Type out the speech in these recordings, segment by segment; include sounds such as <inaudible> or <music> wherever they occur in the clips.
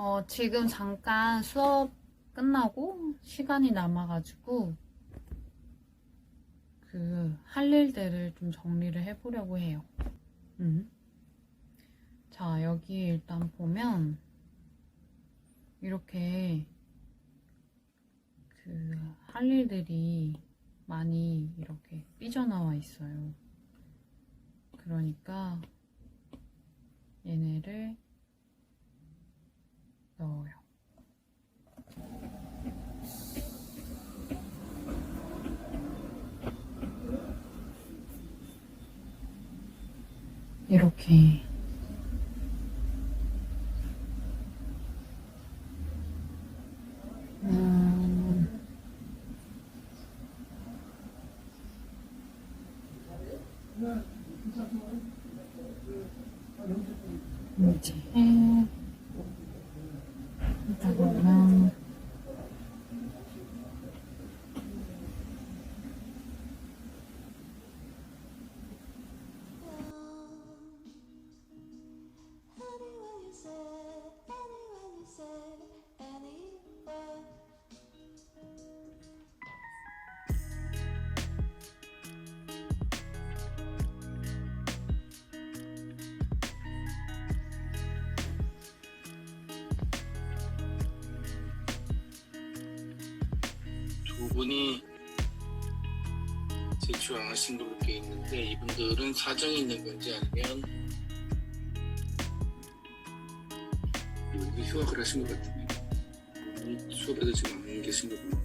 어, 지금 잠깐 수업 끝나고 시간이 남아가지고 그 할 일들을 좀 정리를 해보려고 해요. 음. 자, 여기 일단 보면 이렇게 그 할 일들이 많이 이렇게 삐져나와 있어요. 그러니까 얘네를 넣어요. 이렇게 음, 이제 두 분이 제출하신 걸로 돼 있는데 이분들은 사정이 있는 건지 아니면 이분들 휴학을 하신 것 같은데 수업에도 지금 안 계신 거 보니까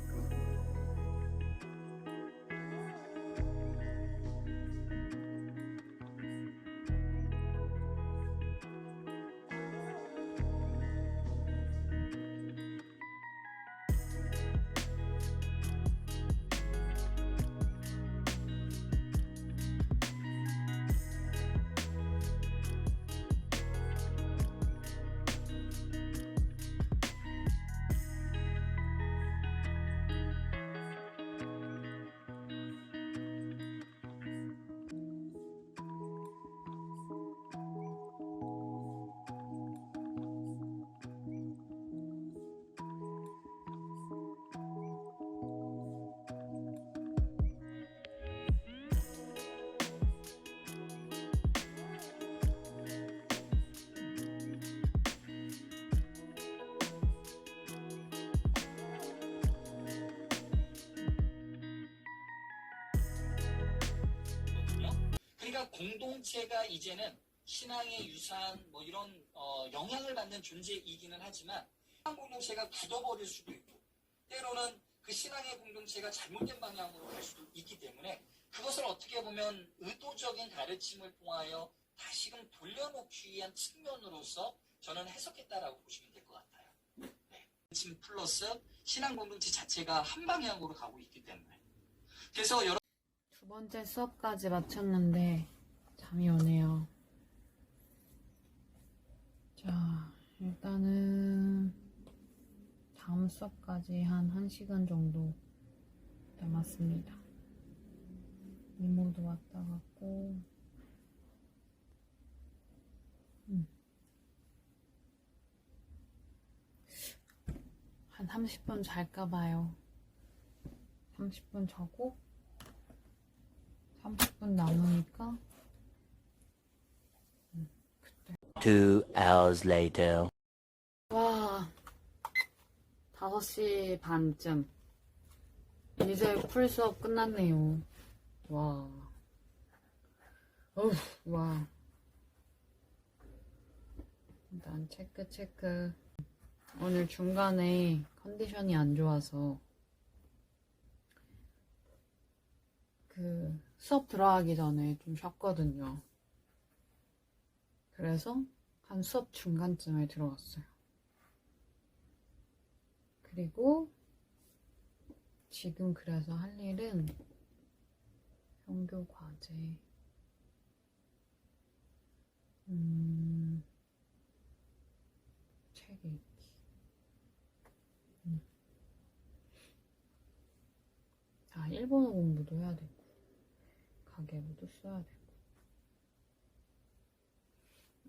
그러니까 공동체가 이제는 신앙의 유산 뭐 이런 어, 영향을 받는 존재이기는 하지만 신앙 공동체가 굳어버릴 수도 있고 때로는 그 신앙의 공동체가 잘못된 방향으로 갈 수도 있기 때문에 그것을 어떻게 보면 의도적인 가르침을 통하여 다시금 돌려놓기 위한 측면으로서 저는 해석했다라고 보시면 될 것 같아요. 네. 가르침 플러스 신앙 공동체 자체가 한 방향으로 가고 있기 때문에 그래서 여러분 두 번째 수업까지 마쳤는데 잠이 오네요. 자, 일단은 다음 수업까지 한 1시간 정도 남았습니다. 이모도 왔다 갔고 음. 한 30분 잘까 봐요. 30분 자고 30분 남으니까. 음, 그때. Two hours later. 와 5시 반쯤. 이제 풀 수업 끝났네요. 와. 어우 와. 일단 체크 체크. 오늘 중간에 컨디션이 안 좋아서. 그 수업 들어가기 전에 좀 쉬었거든요. 그래서 한 수업 중간쯤에 들어갔어요. 그리고 지금 그래서 할 일은 형교 과제, 음, 책 읽기. 음. 아, 일본어 공부도 해야 되고, 가계부도 써야 되고.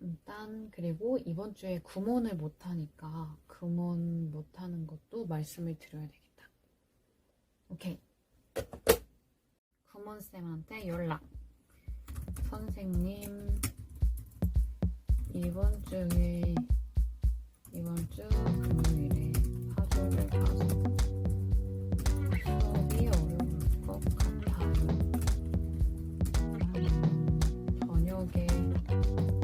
일단 그리고 이번 주에 구몬을 못하니까 구몬 못하는 것도 말씀을 드려야 되겠다. 오케이. 구몬쌤한테 연락. 선생님, 이번 주에, 이번 주 금요 음,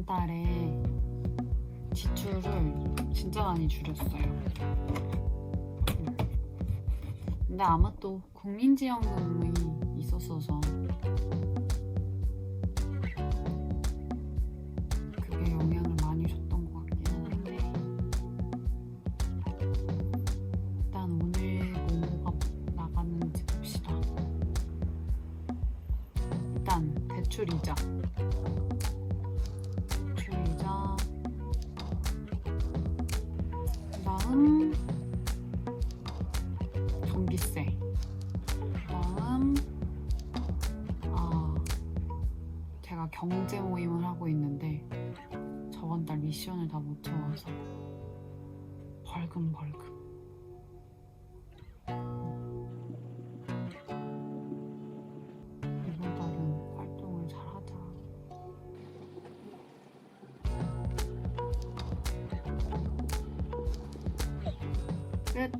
저번 달에 지출을 진짜 많이 줄였어요. 음. 근데 아마 또 국민지원금이 있었어서 그게 영향을 많이 줬던 것 같기는 한데 일단 오늘 뭐가 나갔는지 봅시다. 일단 대출 이자 대출이자 다못 채워서 벌금 벌금. 이번 달은 활동을 잘하자. 끝.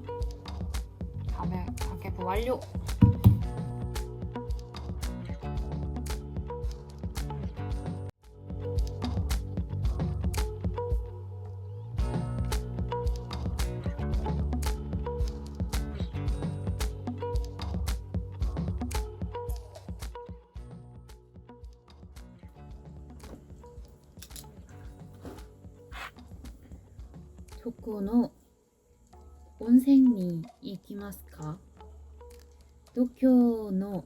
가게, 가계부 완료 どこの温泉に行きますか？東京の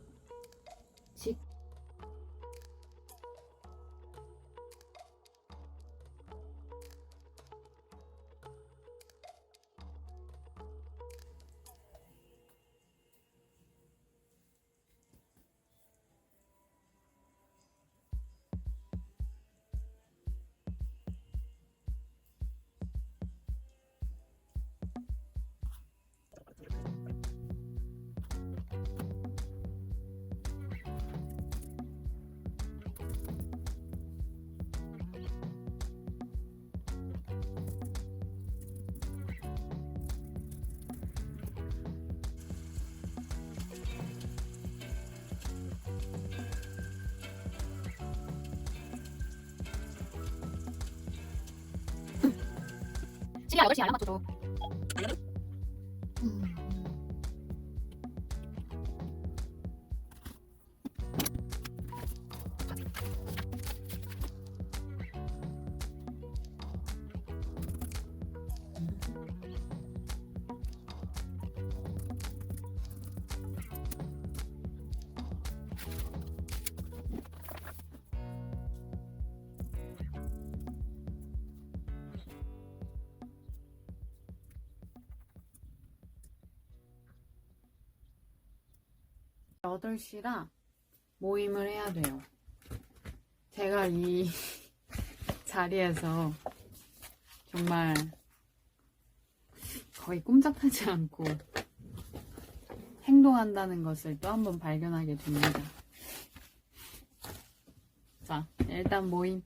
8시 알람 맞춰줘 여덟 시라 모임을 해야 돼요. 제가 이 <laughs> 자리에서 정말 거의 꼼짝하지 않고 행동한다는 것을 또 한 번 발견하게 됩니다. 자, 일단 모임.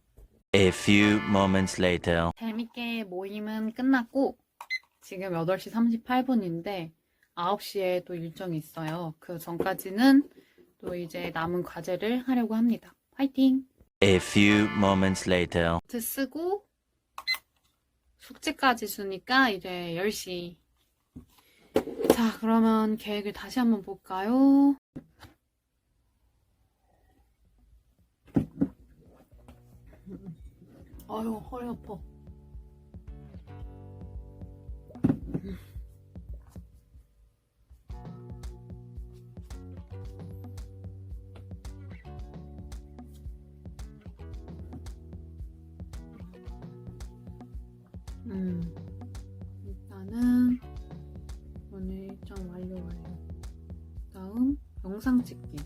A few moments later. 재밌게 모임은 끝났고 지금 8시 38분인데 9시에 또 일정이 있어요. 그 전까지는 또 이제 남은 과제를 하려고 합니다. 화이팅! A few moments later. 노트 쓰고 숙제까지 주니까 이제 10시. 자, 그러면 계획을 다시 한번 볼까요? 아유, 허리 아파. 영상 찍기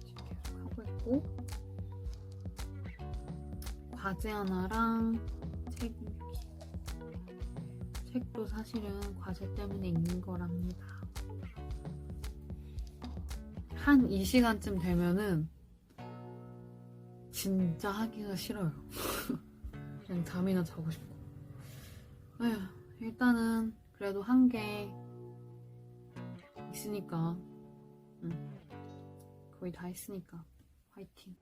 계속 하고 있고 과제 하나랑 책 읽기. 책도 사실은 과제 때문에 읽는 거랍니다. 한이 시간쯤 되면은 진짜 하기가 싫어요. <laughs> 그냥 잠이나 자고 싶고. 아휴, 일단은 그래도 한 개 있으니까, 응. 거의 다 했으니까, 화이팅.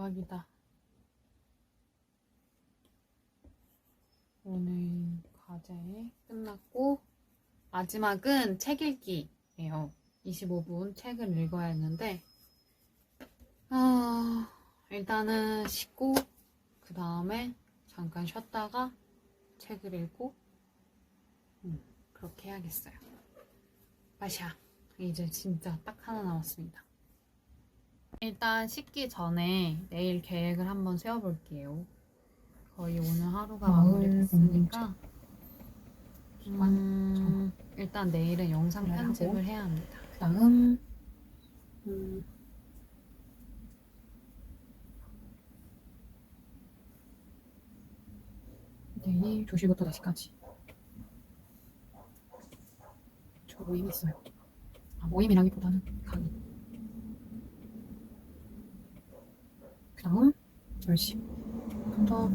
대박이다. 오늘 과제 끝났고, 마지막은 책 읽기예요. 25분 책을 읽어야 했는데, 아, 일단은 씻고, 그 다음에 잠깐 쉬었다가 책을 읽고, 음, 그렇게 해야겠어요. 마샤. 이제 진짜 딱 하나 남았습니다. 일단 씻기 전에 내일 계획을 한번 세워볼게요. 거의 오늘 하루가 마을 마무리됐으니까. 음, 일단 내일은 영상 그래, 편집을. 해야 합니다. 다음? 음, 내일 2시부터 4시까지. 저 모임이 있어요. 아, 모임이라기보다는 강의 그 다음 10시부터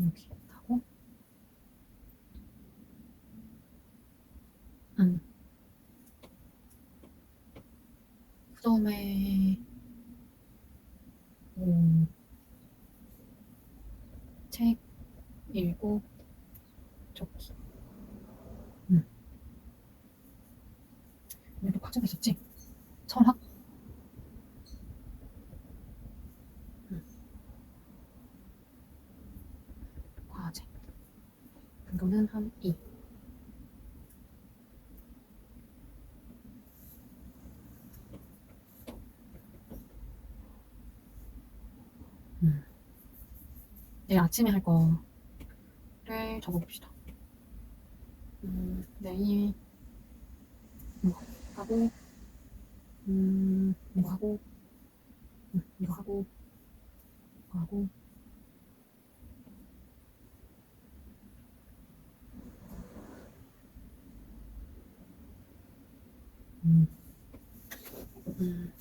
여기 하고? 음. 그 다음에 내일 아침에 할 거를 적어봅시다. 음, 네, 내일 이거 뭐 하고, 음, 이거 하고, 음, 이거 하고, 이거 하고. 음. 음.